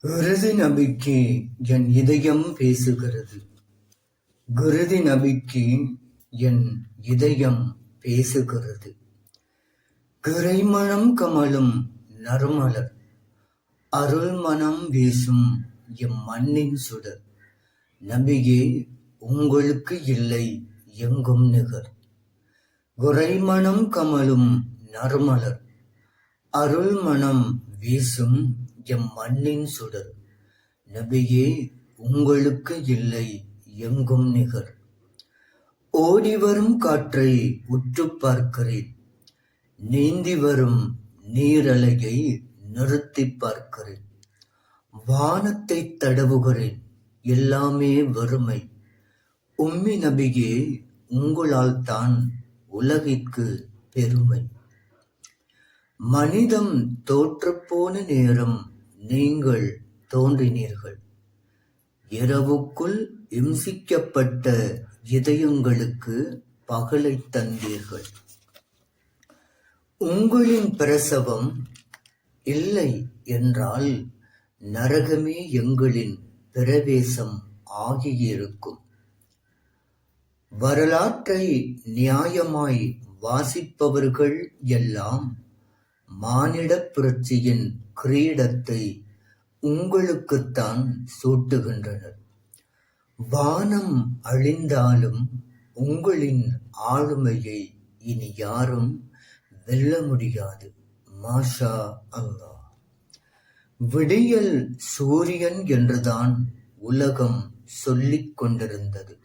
குருதி நபிக்கு என் இதயம் பேசுகிறது. குருதி நபிக்கு என் இதயம் பேசுகிறது. கிரைமணம் கமலும் நறுமலர். அருள் மனம் வீசும் எம் மண்ணின் சுடர். நபியே உங்களுக்கு இல்லை எங்கும் நிகர். குறைமணம் கமலும் நறுமலர். அருள் மனம் வீசும் எம் மண்ணின் சுடர். நபியே உங்களுக்கு இல்லை எங்கும் நிகர். ஓடி வரும் காற்றை உற்றுப் பார்க்கிறேன். நீந்தி வரும் நீரலையை நிறுத்திப் பார்க்கிறேன். வானத்தை தடவுகிறேன் எல்லாமே வறுமை. உம்மி நபியே உங்களால் தான் உலகிற்கு பெருமை. மனிதம் தோற்றுப்போன நேரம் நீங்கள் தோன்றினீர்கள். இரவுக்குள் இம்சிக்கப்பட்ட இதயங்களுக்கு பகலை தந்தீர்கள். உங்களின் பிரசவம் இல்லை என்றால் நரகமே எங்களின் பிரவேசம் ஆகியிருக்கும். வரலாற்றை நியாயமாய் வாசிப்பவர்கள் எல்லாம் மானிடப் புரட்சியின் கிரீடத்தை உங்களுக்குத்தான் சூட்டுகின்றனர். வானம் அழிந்தாலும் உங்களின் ஆளுமையை இனி யாரும் வெல்ல முடியாது. மாஷா அல்லாஹ். விடியல் சூரியன் என்றுதான் உலகம் சொல்லிக் கொண்டிருந்தது.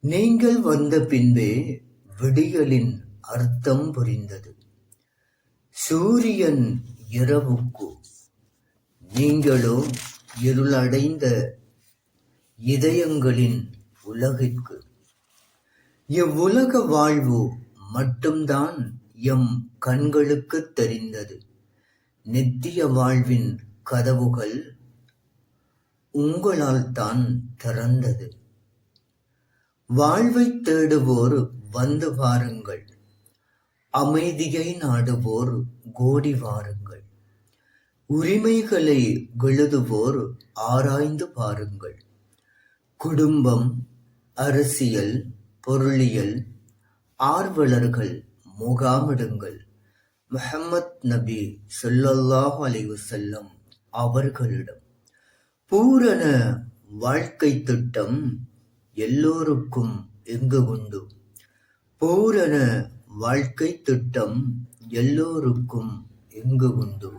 நீங்கள் வந்த பின்பே விடியலின் அர்த்தம் புரிந்தது. சூரியன் இரவுக்கு நீங்களோ இருளடைந்த இதயங்களின் உலகிற்கு. இவ்வுலக வாழ்வு மட்டும்தான் எம் கண்களுக்குத் தெரிந்தது. நித்திய வாழ்வின் கதவுகள் உங்களால் தான் திறந்தது. வாழ்வைத் தேடுவோர் வந்து வாருங்கள் அமைதியை நாடுவோர் கோடி வாருங்கள். உரிமைகளை எழுதுவோர் ஆராய்ந்து பாருங்கள். குடும்பம் அரசியல் பொருளியல் ஆர்வலர்கள் முகாமிடுங்கள். முஹம்மத் நபி ஸல்லல்லாஹு அலைஹி வஸல்லம் அவர்களிடம் பூரண வாழ்க்கை திட்டம் எல்லோருக்கும் எங்கு உண்டு. பூரண வாழ்க்கை திட்டம் எல்லோருக்கும் எங்கு உண்டு?